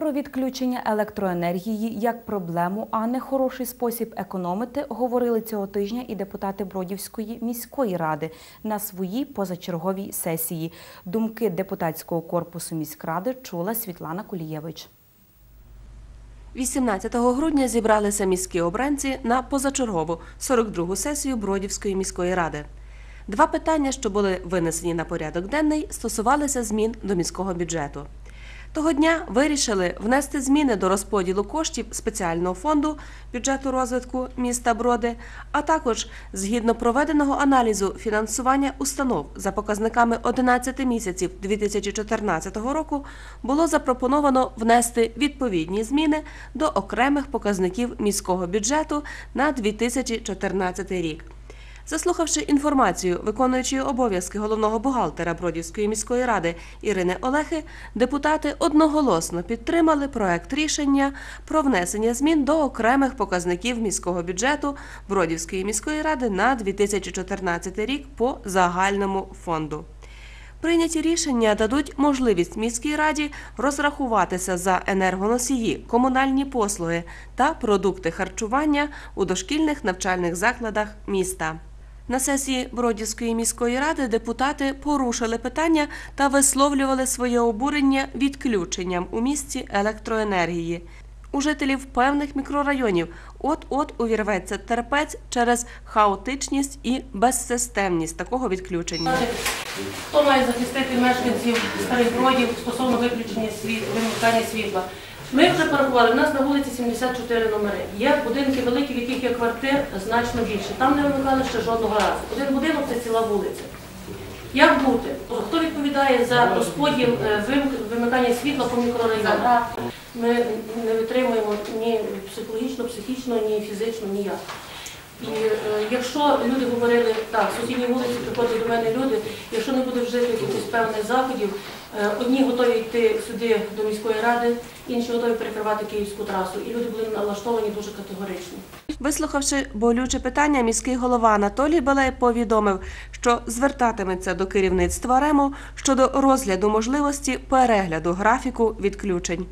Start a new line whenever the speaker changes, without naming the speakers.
Про відключення електроенергії як проблему, а не хороший спосіб економити, говорили цього тижня і депутати Бродівської міської ради на своїй позачерговій сесії. Думки депутатського корпусу міськради чула Світлана Кулієвич.
18 грудня зібралися міські обранці на позачергову 42-гу сесію Бродівської міської ради. Два питання, що були винесені на порядок денний, стосувалися змін до міського бюджету. Того дня вирішили внести зміни до розподілу коштів спеціального фонду бюджету розвитку міста Броди, а також згідно проведеного аналізу фінансування установ за показниками 11 місяців 2014 року було запропоновано внести відповідні зміни до окремих показників міського бюджету на 2014 рік. Заслухавши інформацію виконуючої обов'язки головного бухгалтера Бродівської міської ради Ірини Олехи, депутати одноголосно підтримали проект рішення про внесення змін до окремих показників міського бюджету Бродівської міської ради на 2014 рік по загальному фонду. Прийняті рішення дадуть можливість міській раді розрахуватися за енергоносії, комунальні послуги та продукти харчування у дошкільних навчальних закладах міста. На сесії Бродівської міської ради депутати порушили питання та висловлювали своє обурення відключенням у місті електроенергії. У жителів певних мікрорайонів от-от увірветься терпець через хаотичність і безсистемність такого відключення.
Хто має захистити мешканців старих бродів стосовно виключення світ, вимикання світла? Ми вже порахували, у нас на вулиці 74 номери. Є будинки великі, в яких є квартир значно більше. Там не вимикали ще жодного разу. Один будинок це ціла вулиця. Як бути? Хто відповідає за розподіл е, вимикання світла по мікрорайонах? Ми не витримуємо ні психологічно, психічно, ні фізично, ніяк. І е, якщо люди говорили, так, в сусідній вулиці приходять до мене люди, якщо певних заходів, е, одні готові йти сюди до міської ради, інші готові перекривати київську трасу. І люди були налаштовані дуже категорично.
Вислухавши болюче питання, міський голова Анатолій Белей повідомив, що звертатиметься до керівництва РЕМу щодо розгляду можливості перегляду графіку відключень.